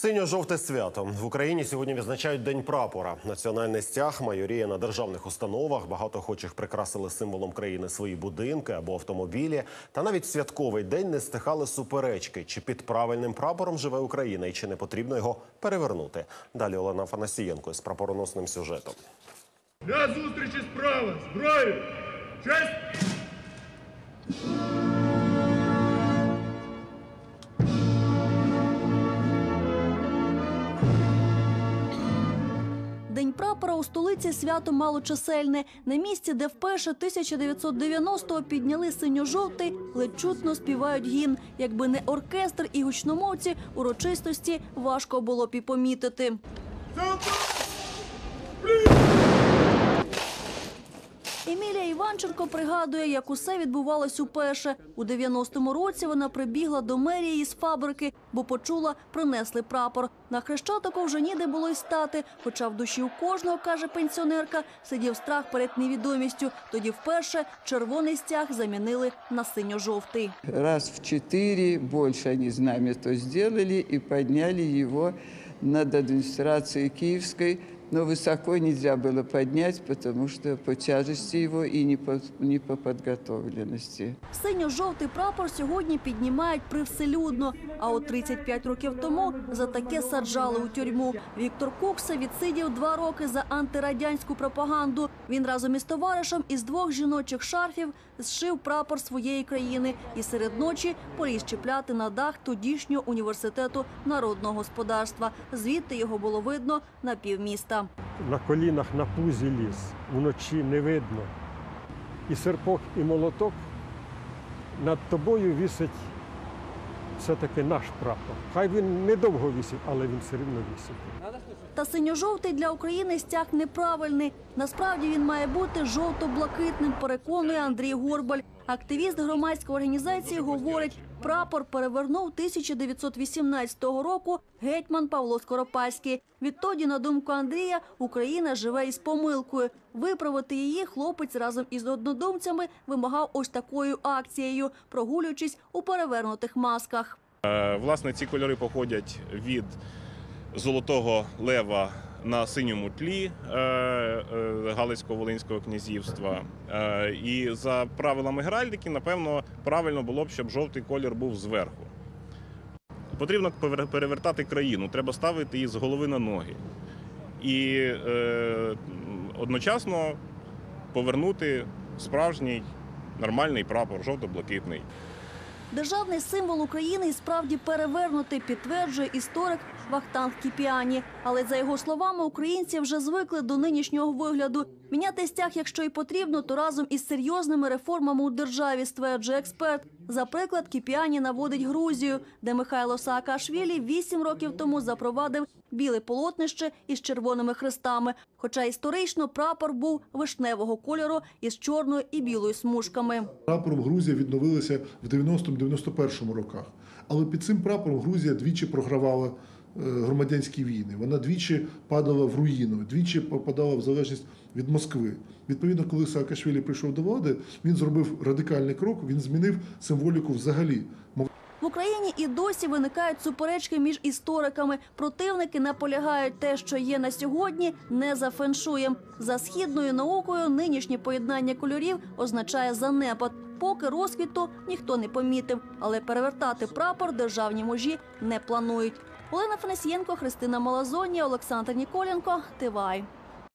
Синьо-жовте свято в Україні сьогодні відзначають День прапора. Національний стяг майоріє на державних установах. Багато охочих прикрасили символом країни свої будинки або автомобілі. Та навіть святковий день не стихали суперечки, чи під правильним прапором живе Україна, і чи не потрібно його перевернути. Далі Олена Фанасієнко з прапороносним сюжетом. Для зустрічі справа! Зброю! Честь! Прапора у столиці свято малочисельне. На місці, де вперше 1990-го підняли синьо-жовтий, ледь чутно співають гімн. Якби не оркестр і гучномовці, урочистості важко було б і помітити. Емілія Іванченко пригадує, як усе відбувалось уперше. У 90-му році вона прибігла до мерії з фабрики, бо почула, принесли прапор. На хрещатику вже ніде було й стати. Хоча в душі у кожного, каже пенсіонерка, сидів страх перед невідомістю. Тоді вперше червоний стяг замінили на синьо-жовтий. Раз в четыре больше они знамя то сделали и подняли его над администрацией Киевской. Но высоко нельзя было поднять, потому что по тяжести его и не по, не по подготовленности. Синьо-жовтий прапор сьогодні піднімають привселюдно. А от 35 років тому за таке саджали у тюрму. Віктор Кукса відсидів два роки за антирадянську пропаганду. Він разом із товаришем із двох жіночих шарфів зшив прапор своєї країни і серед ночі поліз чіпляти на дах тодішнього університету народного господарства. Звідти його було видно на півміста. На колінах на пузі ліс, вночі не видно. І серпок, і молоток над тобою вісить все-таки наш прапор. Хай він недовго вісить, але він все рівно вісить. Та синьо-жовтий для України стяг неправильний. Насправді він має бути жовто-блакитним, переконує Андрій Горбаль. Активіст громадської організації говорить, прапор перевернув 1918 року гетьман Павло Скоропадський. Відтоді, на думку Андрія, Україна живе із помилкою. Виправити її хлопець разом із однодумцями вимагав ось такою акцією, прогулюючись у перевернутих масках. Е, Власне, ці кольори походять від золотого лева на синьому тлі е, е, Галицько-Волинського князівства. Е, І за правилами геральдики, напевно, правильно було б, щоб жовтий колір був зверху. Потрібно перевертати країну, треба ставити її з голови на ноги. І е, одночасно повернути справжній нормальний прапор, жовто-блакитний. Державний символ України справді перевернутий, підтверджує історик Вахтанг Кіпіані. Але за його словами, українці вже звикли до нинішнього вигляду. Міняти стяг, якщо і потрібно, то разом із серйозними реформами у державі, стверджує експерт. За приклад, Кіпіані наводить Грузію, де Михайло Саакашвілі вісім років тому запровадив біле полотнище із червоними хрестами. Хоча історично прапор був вишневого кольору із чорною і білою смужками. Прапором Грузія відновилася в 90-91 роках. Але під цим прапором Грузія двічі програвала громадянські війни. Вона двічі падала в руїну, двічі попадала в залежність від Москви. Відповідно, коли Саакашвілі прийшов до влади, він зробив радикальний крок, він змінив символіку взагалі. В Україні і досі виникають суперечки між істориками. Противники наполягають те, що є на сьогодні, не за феншуєм. За східною наукою нинішнє поєднання кольорів означає занепад. Поки розквіту ніхто не помітив, але перевертати прапор державні мужі не планують. Олена Фанасієнко, Христина Малазонія, Олександр Ніколенко. Тивай.